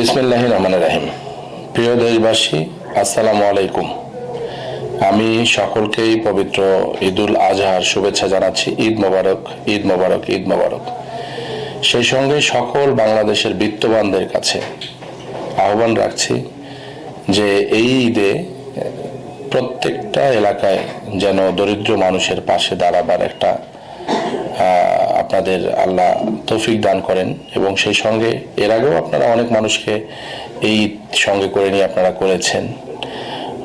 বিসমিল্লাহ রহমান রাহিম। প্রিয় দেশবাসী, আসসালামু আলাইকুম। আমি সকলকেই পবিত্র ঈদুল আজহার শুভেচ্ছা জানাচ্ছি। ঈদ মোবারক ঈদ মোবারক ঈদ মোবারক। সেই সঙ্গে সকল বাংলাদেশের বিত্তবানদের কাছে আহ্বান রাখছি যে এই ঈদে প্রত্যেকটা এলাকায় যেন দরিদ্র মানুষের পাশে দাঁড়াবার একটা আপনাদের আল্লাহ তৌফিক দান করেন এবং সেই সঙ্গে এর আগেও আপনারা অনেক মানুষকে এই সঙ্গে করে নিয়ে আপনারা করেছেন।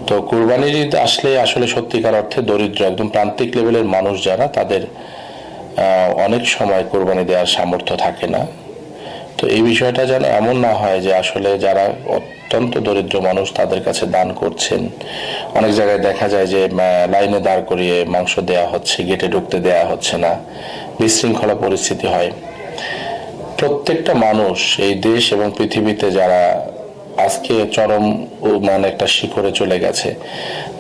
তো কুরবানির ঈদ আসলে আসলে সত্যিকার অর্থে দরিদ্র, একদম প্রান্তিক লেভেলের মানুষ যারা, তাদের অনেক সময় কোরবানি দেওয়ার সামর্থ্য থাকে না। তো এই বিষয়টা যেন এমন না হয় যে আসলে যারা অত্যন্ত দরিদ্র মানুষ তাদের কাছে দান করছেন। অনেক জায়গায় দেখা যায় যে লাইনে দাঁড় করিয়ে মাংস দেয়া হচ্ছে, গেটে ঢুকতে দেয়া হচ্ছে না। বিশৃঙ্খলা পরিস্থিতি হয়। প্রত্যেকটা মানুষ এই দেশ এবং পৃথিবীতে যারা আজকে চরম মানে একটা শিখরে চলে গেছে,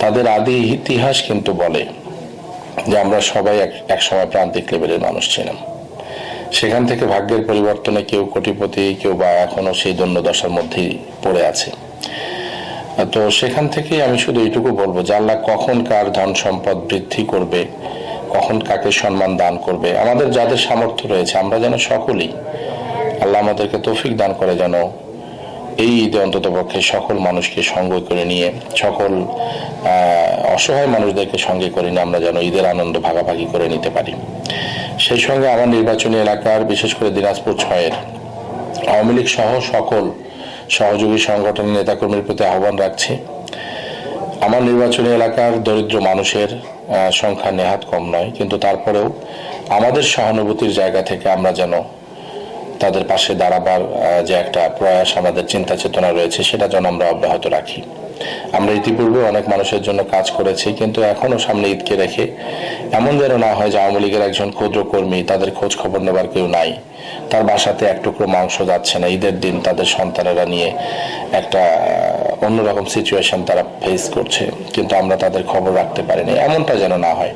তাদের আদি ইতিহাস কিন্তু বলে যে আমরা সবাই এক সময় প্রান্তিক লেভেলের মানুষ ছিলাম। সেখান থেকে ভাগ্যের পরিবর্তনে কেউ কোটিপতি, কেউ বা এখনও সেই দণ্ডদশার মধ্যেই পড়ে আছে। তো সেখান থেকেই আমি শুধু এইটুকু বলব যে আল্লাহ কখন কার ধন সম্পদ বৃদ্ধি করবে, কখন কাকে সম্মান দান করবে, আমাদের যাদের সামর্থ্য রয়েছে, আমরা যেন সকলেই, আল্লাহ আমাদেরকে তৌফিক দান করে যেন এই ঈদে অন্তত পক্ষে সকল মানুষকে সঙ্গ করে নিয়ে, সকল অসহায় মানুষদেরকে সঙ্গে করে নিয়ে আমরা যেন ঈদের আনন্দ ভাগাভাগি করে নিতে পারি। সেই সঙ্গে আমার নির্বাচনী এলাকার, বিশেষ করে দিনাজপুর ছয়ের আওয়ামী লীগ সহ সকল সহযোগী সংগঠনের নেতাকর্মীর প্রতি আহ্বান রাখছি। আমার নির্বাচনী এলাকার দরিদ্র মানুষের সংখ্যা নেহাত কম নয়, কিন্তু তারপরেও আমাদের সহানুভূতির জায়গা থেকে আমরা যেন তাদের পাশে দাঁড়াবার যে একটা প্রয়াস, আমাদের চিন্তা চেতনা রয়েছে, সেটা যেন আমরা অব্যাহত রাখি। আমরা ইতিপূর্বে অনেক মানুষের জন্য কাজ করেছি, কিন্তু এখনও সামনে ঈদকে রেখে এমন যেন না হয় যে আওয়ামী লীগের একজন ক্ষুদ্র কর্মী তাদের খোঁজ খবর নেবার কেউ নাই। তার বাসাতে এক টুকরো মাংস যাচ্ছে না। ঈদের দিন তাদের সন্তানেরা নিয়ে একটা অন্যরকম সিচুয়েশন তারা ফেস করছে, কিন্তু আমরা তাদের খবর রাখতে পারিনি। এমনটা যেন না হয়।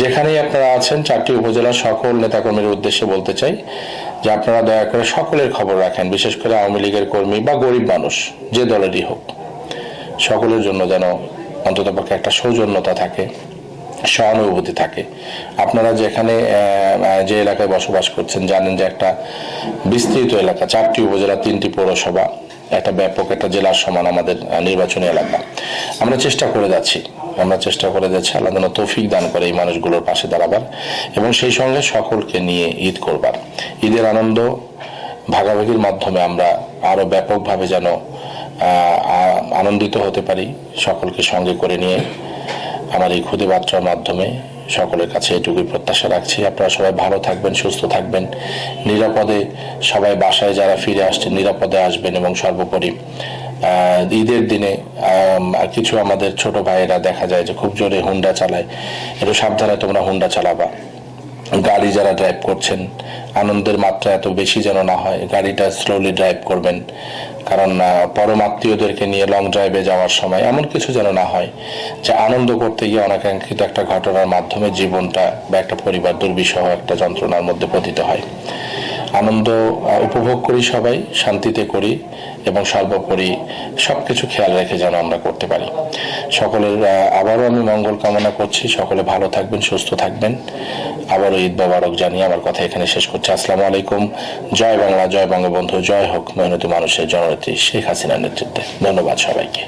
যেখানেই আপনারা আছেন, চারটি উপজেলার সকল নেতাকর্মীর উদ্দেশ্যে বলতে চাই যে আপনারা দয়া করে সকলের খবর রাখেন, বিশেষ করে আওয়ামী লীগের কর্মী বা গরিব মানুষ, যে দলেরই হোক। সকলের জন্য যেন অন্ততপক্ষে একটা সৌজন্যতা থাকে সহানুভূতি থাকে। আপনারা যেখানে যে এলাকায় বসবাস করছেন, জানেন যে একটা বিস্তৃত এলাকা, চারটি উপজেলা, তিনটি পৌরসভা, একটা ব্যাপক একটা জেলার সমান আমাদের নির্বাচনী এলাকা। আমরা চেষ্টা করে যাচ্ছি, আমরা চেষ্টা করে যাচ্ছি আল্লাহ যেন তৌফিক দান করে এই মানুষগুলোর পাশে দাঁড়াবার এবং সেই সঙ্গে সকলকে নিয়ে ঈদ করবার। ঈদের আনন্দ ভাগাভাগির মাধ্যমে আমরা আরও ব্যাপকভাবে যেন আনন্দিত হতে পারি সকলকে সঙ্গে করে নিয়ে আমার এই খুদে বার্তার মাধ্যমে সকলের কাছে এটুকুই প্রত্যাশা রাখছি। আপনারা সবাই ভালো থাকবেন, সুস্থ থাকবেন। নিরাপদে সবাই বাসায় যারা ফিরে আসছেন, নিরাপদে আসবেন এবং সর্বোপরি ঈদের দিনে কিছু আমাদের ছোট ভাইয়েরা দেখা যায় যে খুব জোরে হুন্ডা চালায়। একটু সাবধানে তোমরা হুন্ডা চালাবা। গাড়ি যারা ড্রাইভ করছেন, আনন্দের মাত্রা এত বেশি যেন না হয়, গাড়িটা স্লোলি ড্রাইভ করবেন। কারণ পরম আত্মীয়দেরকে নিয়ে লং ড্রাইভে যাওয়ার সময় এমন কিছু যেন না হয়, যে আনন্দ করতে গিয়ে অনাকাঙ্ক্ষিত একটা ঘটনার মাধ্যমে জীবনটা বা একটা পরিবার দুর্বিষহ একটা যন্ত্রণার মধ্যে পতিত হয়। আনন্দ উপভোগ করি সবাই, শান্তিতে করি এবং সর্বোপরি সবকিছু খেয়াল রেখে যেন আমরা করতে পারি। সকলের আবারও আমি মঙ্গল কামনা করছি। সকলে ভালো থাকবেন, সুস্থ থাকবেন। আবারও ঈদ মোবারক জানিয়ে আমার কথা এখানে শেষ করছি। আসসালামু আলাইকুম। জয় বাংলা, জয় বঙ্গবন্ধু, জয় হোক মেহনতি মানুষের জননেত্রী শেখ হাসিনার নেতৃত্বে। ধন্যবাদ সবাইকে।